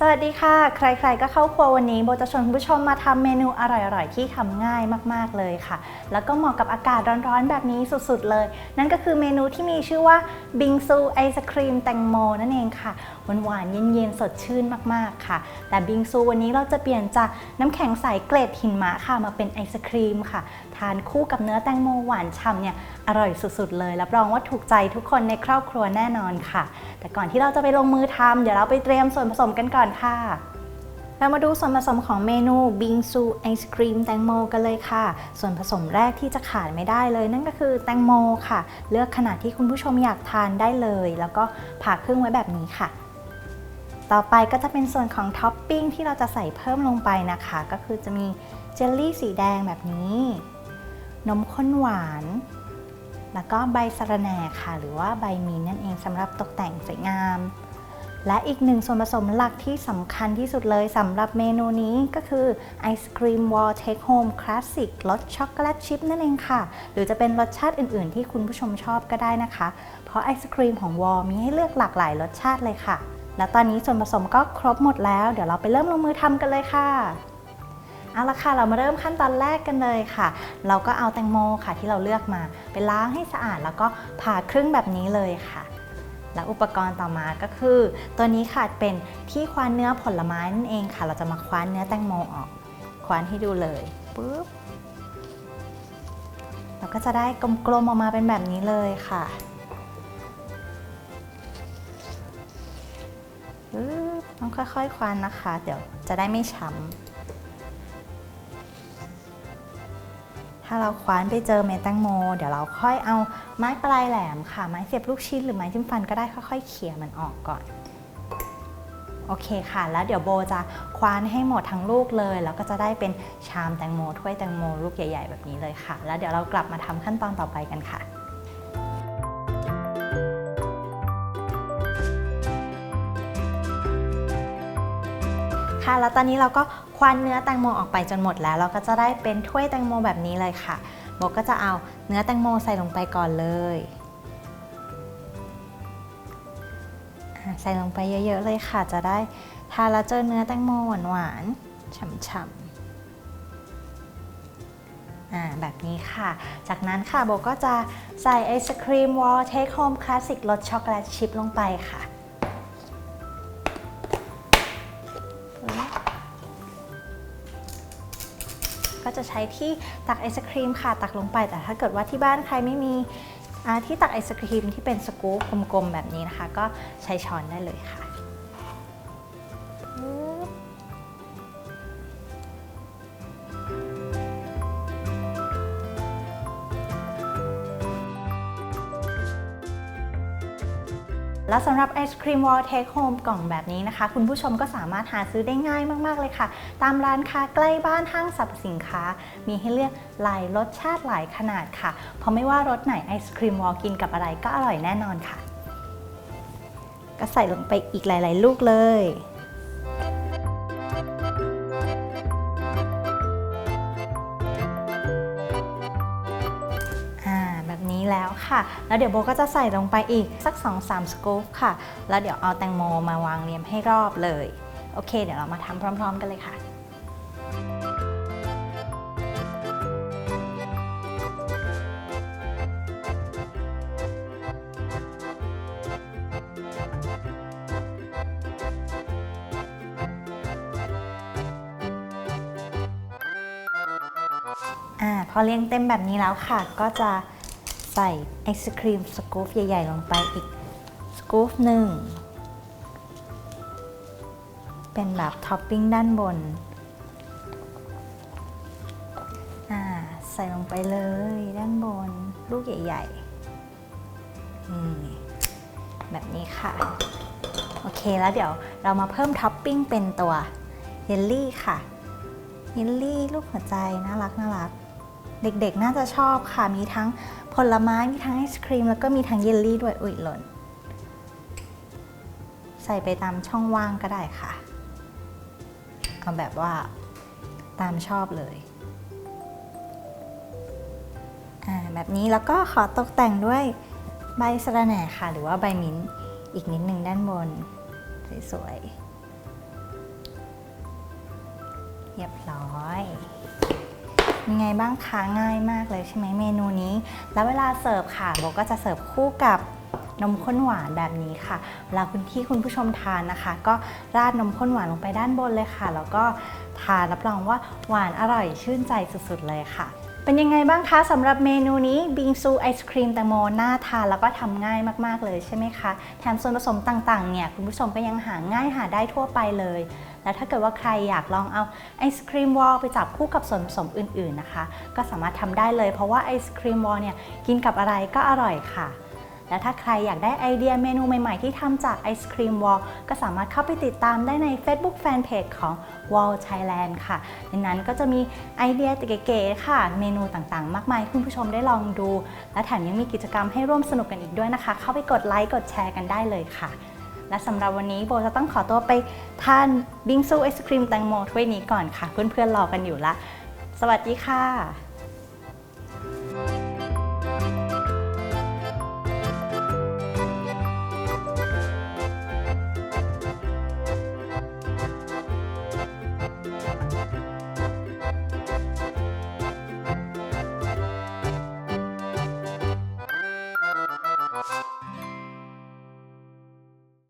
สวัสดีค่ะ ใครๆก็เข้าครัววันนี้โบจะชวนคุณผู้ชมมาทำเมนูอร่อยๆ ที่ทำง่ายมากๆเลยค่ะ แล้วก็เหมาะกับอากาศร้อนๆ แบบนี้สุดๆเลย นั่นก็คือเมนูที่มีชื่อว่าบิงซูไอศครีมแตงโมนั่นเองค่ะหวานๆเย็นๆ สดชื่นมากๆค่ะ แต่บิงซูวันนี้เราจะเปลี่ยนจากน้ำแข็งใสเกล็ดหินมะค่ะมาเป็นไอศครีมค่ะทานคู่กับเนื้อแตงโมหวานฉ่ำเนี่ยอร่อยสุดๆเลยรับรองว่าถูกใจทุกคนในครอบครัวแน่นอนค่ะ แต่ก่อนที่เราจะไปลงมือทำเดี๋ยวเราไปเตรียมส่วนผสมกันก่อนค่ะเรามาดูส่วนผสมของเมนูบิงซูไอศครีมแตงโมกันเลยค่ะ ส่วนผสมแรกที่จะขาดไม่ได้เลย นั่นก็คือแตงโมค่ะ เลือกขนาดที่คุณผู้ชมอยากทานได้เลย แล้วก็ผ่าครึ่งไว้แบบนี้ค่ะ ต่อไปก็จะเป็นส่วนของท็อปปิ้งที่เราจะใส่เพิ่มลงไปนะคะ ก็คือจะมีเจลลี่สีแดงแบบนี้ นมข้นหวาน แล้วก็ใบสะระแหน่ค่ะ หรือว่าใบมีนนั่นเองสำหรับตกแต่งสวยงาม และอีกหนึ่งส่วนผสมหลักที่สำคัญที่สุดเลยสำหรับเมนูนี้ก็คือไอศครีมวอลเทคโฮมคลาสสิกรสช็อกโกแลตชิพนั่นเองค่ะ หรือจะเป็นรสชาติอื่น ๆ ที่คุณผู้ชมชอบก็ได้นะคะ เพราะไอศครีมของวอลมีให้เลือกหลากหลายรสชาติเลยค่ะ และตอนนี้ส่วนผสมก็ครบหมดแล้ว เดี๋ยวเราไปเริ่มลงมือทำกันเลยค่ะ เอาละค่ะเรามาเริ่มขั้นตอนแรกกันเลยค่ะ เราก็เอาแตงโมค่ะที่เราเลือกมาไปล้างให้สะอาด แล้วก็ผ่าครึ่งแบบนี้เลยค่ะ และอุปกรณ์ต่อมาก็คือ ตัวนี้ค่ะเป็นที่คว้านเนื้อผลไม้นั่นเองค่ะ เราจะมาคว้านเนื้อแตงโมออกคว้านให้ดูเลยปุ๊บเราก็จะได้กลมๆออกมาเป็นแบบนี้เลยค่ะต้องค่อยๆคว้านนะคะ เดี๋ยวจะได้ไม่ช้ำ ถ้าเราคว้านไปเจอเม็ดแตงโม เดี๋ยวเราค่อยเอาไม้ปลายแหลมค่ะ ไม้เสียบลูกชิ้นหรือไม้จิ้มฟันก็ได้ค่อยๆเขี่ยมันออกก่อน โอเคค่ะ แล้วเดี๋ยวโบจะคว้านให้หมดทั้งลูกเลย แล้วก็จะได้เป็นชามแตงโมถ้วยแตงโมลูกใหญ่ ๆ แบบนี้เลยค่ะ แล้วเดี๋ยวเรากลับมาทำขั้นตอนต่อไปกันค่ะ ค่ะแล้วตอนนี้เราก็คว้านเนื้อแตงโมออกไปจนหมดแล้ว เราก็จะได้เป็นถ้วยแตงโมแบบนี้เลยค่ะโบก็จะเอาเนื้อแตงโมใส่ลงไปก่อนเลยใส่ลงไปเยอะๆเลยค่ะ จะได้ทานแล้วเจอเนื้อแตงโมหวานๆฉ่ำๆแบบนี้ค่ะ จากนั้นค่ะโบก็จะใส่ไอศครีมวอลเทคโฮมคลาสสิกรสช็อกโกแลตชิพลงไปค่ะ ก็จะใช้ที่ตักไอศครีมค่ะตักลงไป แต่ถ้าเกิดว่าที่บ้านใครไม่มีที่ตักไอศครีมที่เป็นสกู๊ปกลมๆแบบนี้นะคะ ก็ใช้ช้อนได้เลยค่ะ แล้วสำหรับไอศครีมวอลเทคโฮมกล่องแบบนี้นะคะ คุณผู้ชมก็สามารถหาซื้อได้ง่ายมากๆเลยค่ะ ตามร้านค้าใกล้บ้านห้างสรรพสินค้า มีให้เลือกหลายรสชาติหลายขนาดค่ะ เพราะไม่ว่ารสไหนไอศครีมวอลกินกับอะไรก็อร่อยแน่นอนค่ะ ก็ใส่ลงไปอีกหลาย ๆ ลูกเลย ค่ะ แล้วเดี๋ยวโบก็จะใส่ลงไปอีกสัก 2-3 สกู๊ปค่ะ แล้วเดี๋ยวเอาแตงโมมาวางเรียงให้รอบเลย โอเค เดี๋ยวเรามาทำพร้อม ๆ กันเลยค่ะอพอเรียงเต็มแบบนี้แล้วค่ะ ก็จะ ใส่ไอศครีมสกู๊ปใหญ่ ๆ ลงไปอีกสกู๊ปหนึ่ง เป็นแบบท็อปปิ้งด้านบน อ่า ใส่ลงไปเลยด้านบน ลูกใหญ่ๆแบบนี้ค่ะ โอเคแล้วเดี๋ยวเรามาเพิ่มท็อปปิ้งเป็นตัวเยลลี่ค่ะเยลลี่รูปหัวใจน่ารักน่ารัก เด็กๆ น่าจะชอบค่ะ มีทั้งผลไม้ มีทั้งไอศครีม แล้วก็มีทั้งเยลลี่ด้วย อุ่ยหล่น ใส่ไปตามช่องว่างก็ได้ค่ะ เอาแบบว่าตามชอบเลยแบบนี้แล้วก็ขอตกแต่งด้วยใบสะระแหน่ค่ะ หรือว่าใบมิ้นท์อีกนิดหนึ่งด้านบน สวยๆเรียบร้อย ยังไงบ้างคะง่ายมากเลยใช่ไหมเมนูนี้ แล้วเวลาเสิร์ฟค่ะโบก็จะเสิร์ฟคู่กับนมข้นหวานแบบนี้ค่ะเวลาคุณที่คุณผู้ชมทานนะคะ ก็ราดนมข้นหวานลงไปด้านบนเลยค่ะ แล้วก็ทานรับรองว่าหวานอร่อยชื่นใจสุดๆเลยค่ะ เป็นยังไงบ้างคะสำหรับเมนูนี้บิงซูไอศครีมแตงโมน่าทานแล้วก็ทำง่ายมากๆเลยใช่ไหมคะ แถมส่วนผสมต่างๆเนี่ยคุณผู้ชมก็ยังหาง่ายหาได้ทั่วไปเลย แล้วถ้าเกิดว่าใครอยากลองเอาไอศครีมวอลไปจับคู่กับส่วนผสมอื่นๆนะคะ ก็สามารถทำได้เลยเพราะว่าไอศครีมวอลเนี่ยกินกับอะไรก็อร่อยค่ะ และถ้าใครอยากได้ไอเดียเมนูใหม่ ๆ ที่ทำจากไอศครีมวอลก็สามารถเข้าไปติดตามได้ใน Facebook Fanpage ของ Wall Thailand ค่ะในนั้นก็จะมีไอเดียเก๋ๆค่ะ เมนูต่างๆ มากมายคุณผู้ชมได้ลองดู และแถมยังมีกิจกรรมให้ร่วมสนุกกันอีกด้วยนะคะ เข้าไปกดไลค์กดแชร์กันได้เลยค่ะ และสำหรับวันนี้โบจะต้องขอตัวไปทานบิงซูไอศครีมแตงโมถ้วยนี้ก่อนค่ะ เพื่อนๆรอกันอยู่ละ สวัสดีค่ะ